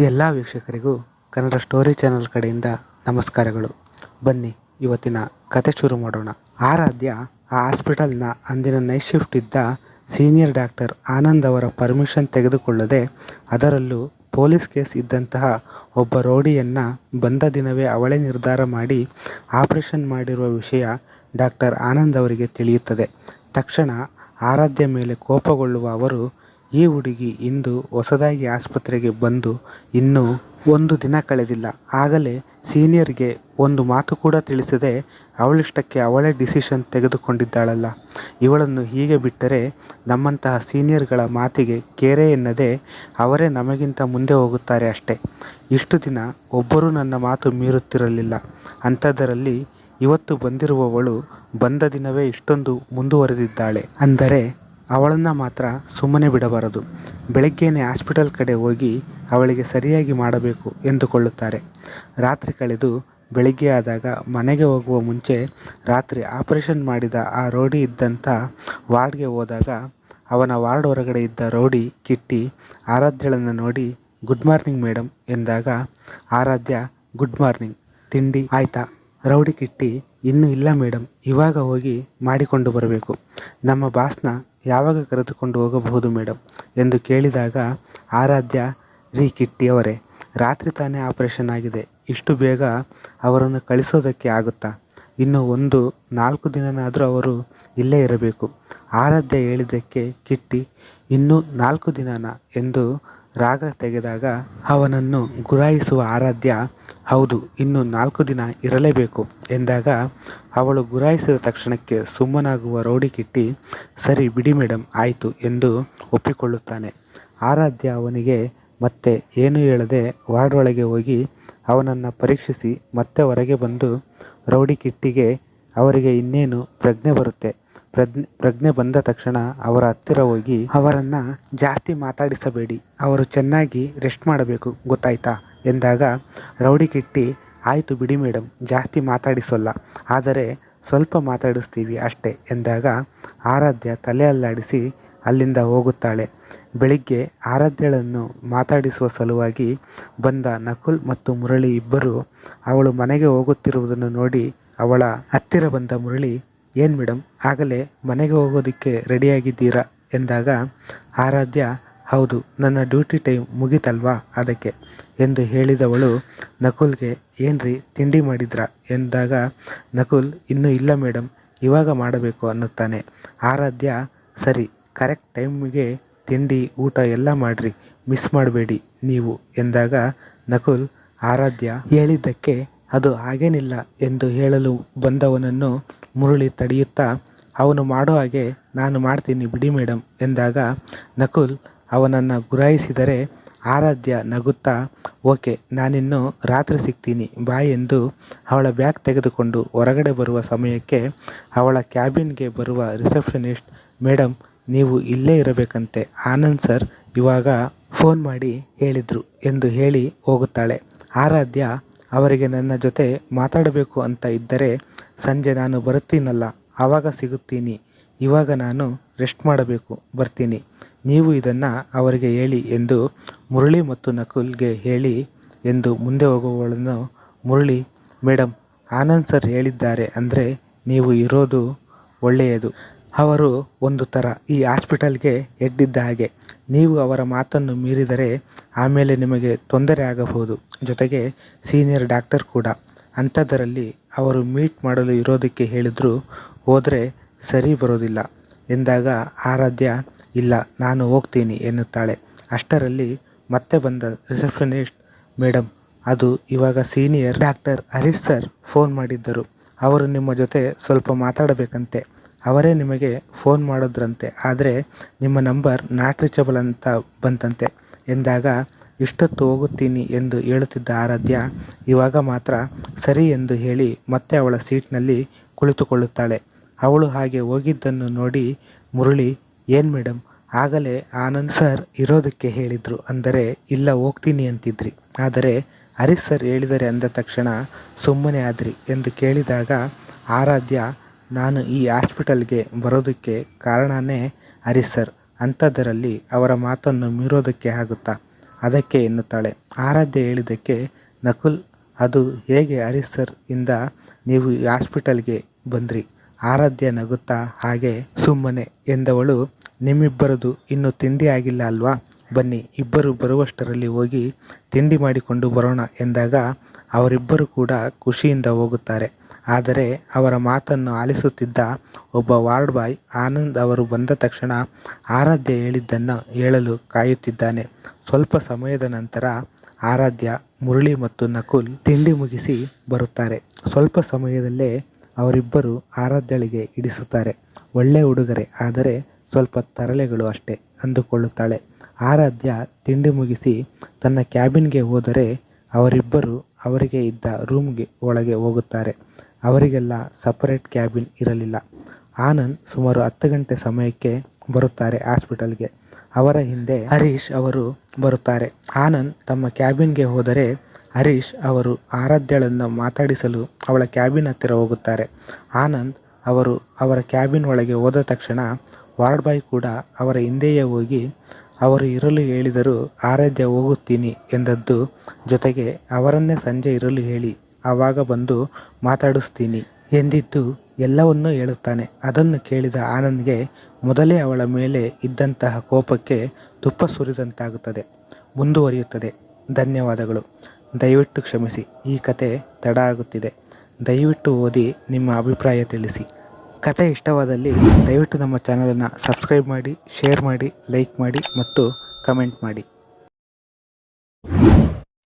ಎಲ್ಲ ವೀಕ್ಷಕರಿಗೂ Kannada story channel ಕಡೆಯಿಂದ ನಮಸ್ಕಾರಗಳು. ಬನ್ನಿ, ಇವತ್ತಿನ ಕತೆ ಶುರು ಮಾಡೋಣ. ಆರಾಧ್ಯ ಆ ಹಾಸ್ಪಿಟಲ್ನ ಅಂದಿನ ನೈಟ್ ಶಿಫ್ಟ್ ಇದ್ದ ಸೀನಿಯರ್ ಡಾಕ್ಟರ್ ಆನಂದ್ ಅವರ ಪರ್ಮಿಷನ್ ತೆಗೆದುಕೊಳ್ಳದೆ ಅದರಲ್ಲೂ ಪೊಲೀಸ್ ಕೇಸ್ ಇದ್ದಂತಹ ಒಬ್ಬ ರೋಡಿಯನ್ನು ಬಂದ ದಿನವೇ ಅವಳೇ ನಿರ್ಧಾರ ಮಾಡಿ ಆಪರೇಷನ್ ಮಾಡಿರುವ ವಿಷಯ ಡಾಕ್ಟರ್ ಆನಂದ್ ಅವರಿಗೆ ತಿಳಿಯುತ್ತದೆ. ತಕ್ಷಣ ಆರಾಧ್ಯ ಮೇಲೆ ಕೋಪಗೊಳ್ಳುವ ಅವರು ಈ ಹುಡುಗಿ ಇಂದು ಹೊಸದಾಗಿ ಆಸ್ಪತ್ರೆಗೆ ಬಂದು ಇನ್ನೂ ಒಂದು ದಿನ ಕಳೆದಿಲ್ಲ. ಆಗಲೇ ಸೀನಿಯರ್ಗೆ ಒಂದು ಮಾತು ಕೂಡ ತಿಳಿಸದೆ ಅವಳಿಷ್ಟಕ್ಕೆ ಅವಳೇ ಡಿಸಿಷನ್ ತೆಗೆದುಕೊಂಡಿದ್ದಾಳಲ್ಲ. ಇವಳನ್ನು ಹೀಗೆ ಬಿಟ್ಟರೆ ನಮ್ಮಂತಹ ಸೀನಿಯರ್ಗಳ ಮಾತಿಗೆ ಕೇರೆ ಎನ್ನದೆ ಅವರೇ ನಮಗಿಂತ ಮುಂದೆ ಹೋಗುತ್ತಾರೆ ಅಷ್ಟೇ. ಇಷ್ಟು ದಿನ ಒಬ್ಬರೂ ನನ್ನ ಮಾತು ಮೀರುತ್ತಿರಲಿಲ್ಲ. ಅಂಥದ್ದರಲ್ಲಿ ಇವತ್ತು ಬಂದಿರುವವಳು ಬಂದ ದಿನವೇ ಇಷ್ಟೊಂದು ಮುಂದುವರೆದಿದ್ದಾಳೆ. ಅಂದರೆ ಅವಳನ್ನು ಮಾತ್ರ ಸುಮ್ಮನೆ ಬಿಡಬಾರದು. ಬೆಳಗ್ಗೆನೇ ಹಾಸ್ಪಿಟಲ್ ಕಡೆ ಹೋಗಿ ಅವಳಿಗೆ ಸರಿಯಾಗಿ ಮಾಡಬೇಕು ಎಂದುಕೊಳ್ಳುತ್ತಾರೆ. ರಾತ್ರಿ ಕಳೆದು ಬೆಳಿಗ್ಗೆ ಆದಾಗ ಮನೆಗೆ ಹೋಗುವ ಮುಂಚೆ ರಾತ್ರಿ ಆಪರೇಷನ್ ಮಾಡಿದ ಆ ರೌಡಿ ಇದ್ದಂಥ ವಾರ್ಡ್ಗೆ ಹೋದಾಗ ಅವನ ವಾರ್ಡ್ ಹೊರಗಡೆ ಇದ್ದ ರೌಡಿ ಕಿಟ್ಟಿ ಆರಾಧ್ಯಳನ್ನು ನೋಡಿ, ಗುಡ್ ಮಾರ್ನಿಂಗ್ ಮೇಡಮ್ ಎಂದಾಗ, ಆರಾಧ್ಯ, ಗುಡ್ ಮಾರ್ನಿಂಗ್, ತಿಂಡಿ ಆಯ್ತಾ? ರೌಡಿ ಕಿಟ್ಟಿ, ಇನ್ನೂ ಇಲ್ಲ ಮೇಡಮ್ ಇವಾಗ ಹೋಗಿ ಮಾಡಿಕೊಂಡು ಬರಬೇಕು. ನಮ್ಮ ಬಾಸ್ನ ಯಾವಾಗ ಕರೆದುಕೊಂಡು ಹೋಗಬಹುದು ಮೇಡಮ್ ಎಂದು ಕೇಳಿದಾಗ ಆರಾಧ್ಯ, ರೀ ಕಿಟ್ಟಿ ಅವರೇ ರಾತ್ರಿ ತಾನೇ ಆಪರೇಷನ್ ಆಗಿದೆ. ಇಷ್ಟು ಬೇಗ ಅವರನ್ನು ಕಳಿಸೋದಕ್ಕೆ ಆಗುತ್ತಾ? ಇನ್ನು ಒಂದು ನಾಲ್ಕು ದಿನನಾದರೂ ಅವರು ಇಲ್ಲೇ ಇರಬೇಕು. ಆರಾಧ್ಯ ಹೇಳಿದ್ದಕ್ಕೆ ಕಿಟ್ಟಿ, ಇನ್ನೂ ನಾಲ್ಕು ದಿನನ? ಎಂದು ರಾಗ ತೆಗೆದಾಗ ಅವನನ್ನು ಗುರಾಯಿಸುವ ಆರಾಧ್ಯ ಹೌದು, ಇನ್ನು ನಾಲ್ಕು ದಿನ ಇರಲೇಬೇಕು ಎಂದಾಗ ಅವಳು ಗುರಾಯಿಸಿದ ತಕ್ಷಣಕ್ಕೆ ಸುಮ್ಮನಾಗುವ ರೌಡಿ ಕಿಟ್ಟಿ, ಸರಿ ಬಿಡಿ ಮೇಡಮ್ ಆಯಿತು ಎಂದು ಒಪ್ಪಿಕೊಳ್ಳುತ್ತಾನೆ. ಆರಾಧ್ಯ ಅವನಿಗೆ, ಮತ್ತೆ ಏನೂ ಹೇಳದೆ ವಾರ್ಡ್ ಒಳಗೆ ಹೋಗಿ ಅವನನ್ನು ಪರೀಕ್ಷಿಸಿ ಮತ್ತೆ ಹೊರಗೆ ಬಂದು ರೌಡಿ ಕಿಟ್ಟಿಗೆ ಅವರಿಗೆ ಇನ್ನೇನು ಪ್ರಜ್ಞೆ ಬರುತ್ತೆ? ಪ್ರಜ್ಞೆ ಪ್ರಜ್ಞೆ ಬಂದ ತಕ್ಷಣ ಅವರ ಹತ್ತಿರ ಹೋಗಿ, ಅವರನ್ನು ಜಾಸ್ತಿ ಮಾತಾಡಿಸಬೇಡಿ, ಅವರು ಚೆನ್ನಾಗಿ ರೆಸ್ಟ್ ಮಾಡಬೇಕು, ಗೊತ್ತಾಯ್ತಾ? ಎಂದಾಗ ರೌಡಿ ಕಿಟ್ಟಿ, ಆಯಿತು ಬಿಡಿ ಮೇಡಮ್ ಜಾಸ್ತಿ ಮಾತಾಡಿಸೋಲ್ಲ, ಆದರೆ ಸ್ವಲ್ಪ ಮಾತಾಡಿಸ್ತೀವಿ ಅಷ್ಟೇ ಎಂದಾಗ ಆರಾಧ್ಯ ತಲೆ ಅಲ್ಲಾಡಿಸಿ ಅಲ್ಲಿಂದ ಹೋಗುತ್ತಾಳೆ. ಬೆಳಿಗ್ಗೆ ಆರಾಧ್ಯಳನ್ನು ಮಾತಾಡಿಸುವ ಸಲುವಾಗಿ ಬಂದ ನಕುಲ್ ಮತ್ತು ಮುರಳಿ ಇಬ್ಬರು ಅವಳು ಮನೆಗೆ ಹೋಗುತ್ತಿರುವುದನ್ನು ನೋಡಿ ಅವಳ ಹತ್ತಿರ ಬಂದ ಮುರಳಿ, ಏನು ಮೇಡಮ್ ಆಗಲೇ ಮನೆಗೆ ಹೋಗೋದಕ್ಕೆ ರೆಡಿಯಾಗಿದ್ದೀರಾ? ಎಂದಾಗ ಆರಾಧ್ಯ ಹೌದು, ನನ್ನ ಡ್ಯೂಟಿ ಟೈಮ್ ಮುಗಿತಲ್ವಾ ಅದಕ್ಕೆ? ಎಂದು ಹೇಳಿದವಳು, ನಕುಲ್ಗೆ, ಏನ್ರಿ ತಿಂಡಿ ಮಾಡಿದ್ರಾ? ಎಂದಾಗ, ನಕುಲ್, ಇನ್ನೂ ಇಲ್ಲ ಮೇಡಮ್ ಇವಾಗ ಮಾಡಬೇಕು ಅನ್ನುತ್ತಾನೆ. ಆರಾಧ್ಯ, ಸರಿ, ಕರೆಕ್ಟ್ ಟೈಮಿಗೆ ತಿಂಡಿ, ಊಟ ಎಲ್ಲ ಮಾಡಿರಿ, ಮಿಸ್ ಮಾಡಬೇಡಿ ನೀವು, ಎಂದಾಗ, ನಕುಲ್, ಆರಾಧ್ಯ, ಹೇಳಿದ್ದಕ್ಕೆ ಅದು ಹಾಗೇನಿಲ್ಲ ಎಂದು ಹೇಳಲು ಬಂದವನನ್ನು ಮುರುಳಿ ತಡೆಯುತ್ತಾ, ಅವನು ಮಾಡೋ ಹಾಗೆ ನಾನು ಮಾಡ್ತೀನಿ ಬಿಡಿ ಮೇಡಮ್ ಎಂದಾಗ, ನಕುಲ್ ಅವನನ್ನು ಗುರಾಯಿಸಿದರೆ ಆರಾಧ್ಯ ನಗುತ್ತಾ, ಓಕೆ, ನಾನಿನ್ನು ರಾತ್ರಿ ಸಿಗ್ತೀನಿ ಬಾಯ್ ಎಂದು ಅವಳ ಬ್ಯಾಗ್ ತೆಗೆದುಕೊಂಡು ಹೊರಗಡೆ ಬರುವ ಸಮಯಕ್ಕೆ ಅವಳ ಕ್ಯಾಬಿನ್ಗೆ ಬರುವ ರಿಸೆಪ್ಷನಿಸ್ಟ್ ಮೇಡಮ್ ನೀವು ಇಲ್ಲೇ ಇರಬೇಕಂತೆ, ಆನಂದ್ ಸರ್ ಇವಾಗ ಫೋನ್ ಮಾಡಿ ಹೇಳಿದರು ಎಂದು ಹೇಳಿ ಹೋಗುತ್ತಾಳೆ. ಆರಾಧ್ಯ, ಅವರಿಗೆ ನನ್ನ ಜೊತೆ ಮಾತಾಡಬೇಕು ಅಂತ ಇದ್ದರೆ ಸಂಜೆ ನಾನು ಬರುತ್ತೀನಲ್ಲ, ಆವಾಗ ಸಿಗುತ್ತೀನಿ, ಇವಾಗ ನಾನು ರೆಸ್ಟ್ ಮಾಡಬೇಕು, ಬರ್ತೀನಿ ನೀವು ಇದನ್ನು ಅವರಿಗೆ ಹೇಳಿ ಎಂದು ಮುರಳಿ ಮತ್ತು ನಕುಲ್ಗೆ ಹೇಳಿ ಎಂದು ಮುಂದೆ ಹೋಗುವವಳನ್ನು ಮುರಳಿ ಮೇಡಮ್ ಆನಂದ್ ಸರ್ ಹೇಳಿದ್ದಾರೆ ಅಂದರೆ ನೀವು ಇರೋದು ಒಳ್ಳೆಯದು. ಅವರು ಒಂದು ಥರ ಈ ಹಾಸ್ಪಿಟಲ್ಗೆ ಎಡ್ಡಿದ್ದ ಹಾಗೆ. ನೀವು ಅವರ ಮಾತನ್ನು ಮೀರಿದರೆ ಆಮೇಲೆ ನಿಮಗೆ ತೊಂದರೆ ಆಗಬಹುದು. ಜೊತೆಗೆ ಸೀನಿಯರ್ ಡಾಕ್ಟರ್ ಕೂಡ. ಅಂಥದ್ದರಲ್ಲಿ ಅವರು ಮೀಟ್ ಮಾಡಲು ಇರೋದಕ್ಕೆ ಹೇಳಿದ್ರು ಹೋದರೆ ಸರಿ ಬರೋದಿಲ್ಲ ಎಂದಾಗ ಆರಾಧ್ಯ ಇಲ್ಲ, ನಾನು ಹೋಗ್ತೀನಿ ಎನ್ನುತ್ತಾಳೆ. ಅಷ್ಟರಲ್ಲಿ ಮತ್ತೆ ಬಂದ ರಿಸೆಪ್ಷನಿಸ್ಟ್ ಮೇಡಮ್ ಅದು ಇವಾಗ senior doctor Harish sir phone ಮಾಡಿದ್ದರು. ಅವರು ನಿಮ್ಮ ಜೊತೆ ಸ್ವಲ್ಪ ಮಾತಾಡಬೇಕಂತೆ. ಅವರೇ ನಿಮಗೆ ಫೋನ್ ಮಾಡಿದ್ರಂತೆ. ಆದರೆ ನಿಮ್ಮ ನಂಬರ್ ನಾಟ್ ರೀಚಬಲ್ ಅಂತ ಬಂತಂತೆ. ಎಂದಾಗ, ಇಷ್ಟೊತ್ತು ಹೋಗುತ್ತೀನಿ ಎಂದು ಹೇಳುತ್ತಿದ್ದ ಆರಾಧ್ಯ ಇವಾಗ ಮಾತ್ರ ಸರಿ ಎಂದು ಹೇಳಿ ಮತ್ತೆ ಅವಳ ಸೀಟ್ನಲ್ಲಿ ಕುಳಿತುಕೊಳ್ಳುತ್ತಾಳೆ. ಅವಳು ಹಾಗೆ ಹೋಗಿದ್ದನ್ನು ನೋಡಿ ಮುರಳಿ ಏನು ಮೇಡಮ್ ಆಗಲೇ ಆನಂದ್ ಸರ್ ಇರೋದಕ್ಕೆ ಹೇಳಿದರು. ಅಂದರೆ, ಇಲ್ಲ, ಹೋಗ್ತೀನಿ, ಅಂತಿದ್ರಿ. ಆದರೆ, ಹರೀಶ್ ಸರ್ ಹೇಳಿದರೆ ಅಂದ ತಕ್ಷಣ, ಸುಮ್ಮನೆ ಆದ್ರಿ, ಎಂದು ಕೇಳಿದಾಗ, ಆರಾಧ್ಯ, ನಾನು ಈ ಹಾಸ್ಪಿಟಲ್ಗೆ ಬರೋದಕ್ಕೆ ಕಾರಣನೇ ಹರೀಶ್ ಸರ್. ಅಂಥದ್ದರಲ್ಲಿ ಅವರ ಮಾತನ್ನು ಮೀರೋದಕ್ಕೆ ಆಗುತ್ತಾ? ಅದಕ್ಕೆ, ಎನ್ನುತ್ತಾಳೆ. ಆರಾಧ್ಯ ಹೇಳಿದ್ದಕ್ಕೆ, ನಕುಲ್, ಅದು ಹೇಗೆ ಹರೀಶ್ ಸರ್ ಇಂದ ನೀವು ಈ ಹಾಸ್ಪಿಟಲ್ಗೆ ಬಂದ್ರಿ? ಆರಾಧ್ಯ ನಗುತ್ತಾ ಹಾಗೆ ಸುಮ್ಮನೆ ಎಂದವಳು, ನಿಮ್ಮಿಬ್ಬರದು ಇನ್ನೂ ತಿಂಡಿ ಆಗಿಲ್ಲ ಅಲ್ವಾ? ಬನ್ನಿ, ಇಬ್ಬರು ಬರುವಷ್ಟರಲ್ಲಿ ಹೋಗಿ ತಿಂಡಿ ಮಾಡಿಕೊಂಡು ಬರೋಣ ಎಂದಾಗ ಅವರಿಬ್ಬರು ಕೂಡ ಖುಷಿಯಿಂದ ಹೋಗುತ್ತಾರೆ. ಆದರೆ ಅವರ ಮಾತನ್ನು ಆಲಿಸುತ್ತಿದ್ದ ಒಬ್ಬ ವಾರ್ಡ್ ಬಾಯ್ ಆನಂದ್ ಅವರು ಬಂದ ತಕ್ಷಣ ಆರಾಧ್ಯ ಹೇಳಿದ್ದನ್ನು ಹೇಳಲು ಕಾಯುತ್ತಿದ್ದಾನೆ. ಸ್ವಲ್ಪ ಸಮಯದ ನಂತರ ಆರಾಧ್ಯ, ಮುರಳಿ ಮತ್ತು ನಕುಲ್ ತಿಂಡಿ ಮುಗಿಸಿ ಬರುತ್ತಾರೆ. ಸ್ವಲ್ಪ ಸಮಯದಲ್ಲೇ ಅವರಿಬ್ಬರು ಆರಾಧ್ಯಳಿಗೆ ಇಡಿಸುತ್ತಾರೆ. ಒಳ್ಳೆ ಹುಡುಗರೆ ಆದರೆ ಸ್ವಲ್ಪ ತರಲೆಗಳು ಅಷ್ಟೇ ಅಂದುಕೊಳ್ಳುತ್ತಾಳೆ. ಆರಾಧ್ಯ ತಿಂಡಿ ಮುಗಿಸಿ ತನ್ನ ಕ್ಯಾಬಿನ್ಗೆ ಹೋದರೆ ಅವರಿಬ್ಬರು ಅವರಿಗೆ ಇದ್ದ ರೂಮ್ಗೆ ಒಳಗೆ ಹೋಗುತ್ತಾರೆ. ಅವರಿಗೆಲ್ಲ ಸಪರೇಟ್ ಕ್ಯಾಬಿನ್ ಇರಲಿಲ್ಲ. ಆನಂದ್ ಸುಮಾರು ಹತ್ತು ಗಂಟೆ ಸಮಯಕ್ಕೆ ಬರುತ್ತಾರೆ ಹಾಸ್ಪಿಟಲ್ಗೆ. ಅವರ ಹಿಂದೆ ಹರೀಶ್ ಅವರು ಬರುತ್ತಾರೆ. ಆನಂದ್ ತಮ್ಮ ಕ್ಯಾಬಿನ್ಗೆ ಹೋದರೆ ಹರೀಶ್ ಅವರು ಆರಾಧ್ಯಳನ್ನು ಮಾತಾಡಿಸಲು ಅವಳ ಕ್ಯಾಬಿನ್ ಹತ್ತಿರ ಹೋಗುತ್ತಾರೆ. ಆನಂದ್ ಅವರು ಅವರ ಕ್ಯಾಬಿನ್ ಒಳಗೆ ಹೋದ ತಕ್ಷಣ ವಾರ್ಡ್ ಬಾಯ್ ಕೂಡ ಅವರ ಹಿಂದೆಯೇ ಹೋಗಿ, ಅವರು ಇರಲು ಹೇಳಿದರೂ ಆರಾಧ್ಯ ಹೋಗುತ್ತೀನಿ ಎಂದದ್ದು ಜೊತೆಗೆ, ಅವರನ್ನೇ ಸಂಜೆ ಇರಲು ಹೇಳಿ, ಆವಾಗ ಬಂದು ಮಾತಾಡಿಸ್ತೀನಿ ಎಂದಿದ್ದು ಎಲ್ಲವನ್ನೂ ಹೇಳುತ್ತಾನೆ. ಅದನ್ನು ಕೇಳಿದ ಆನಂದ್ಗೆ ಮೊದಲೇ ಅವಳ ಮೇಲೆ ಇದ್ದಂತಹ ಕೋಪಕ್ಕೆ ತುಪ್ಪ ಸುರಿದಂತಾಗುತ್ತದೆ. ಮುಂದುವರಿಯುತ್ತದೆ. ಧನ್ಯವಾದಗಳು. ದಯವಿಟ್ಟು ಕ್ಷಮಿಸಿ. ಈ ಕತೆ ತಡ ಆಗುತ್ತಿದೆ. ದಯವಿಟ್ಟು ಓದಿ ನಿಮ್ಮ ಅಭಿಪ್ರಾಯ ತಿಳಿಸಿ. ಕತೆ ಇಷ್ಟವಾದಲ್ಲಿ ದಯವಿಟ್ಟು ನಮ್ಮ ಚಾನಲನ್ನು ಸಬ್ಸ್ಕ್ರೈಬ್ ಮಾಡಿ, ಶೇರ್ ಮಾಡಿ, ಲೈಕ್ ಮಾಡಿ ಮತ್ತು ಕಮೆಂಟ್ ಮಾಡಿ.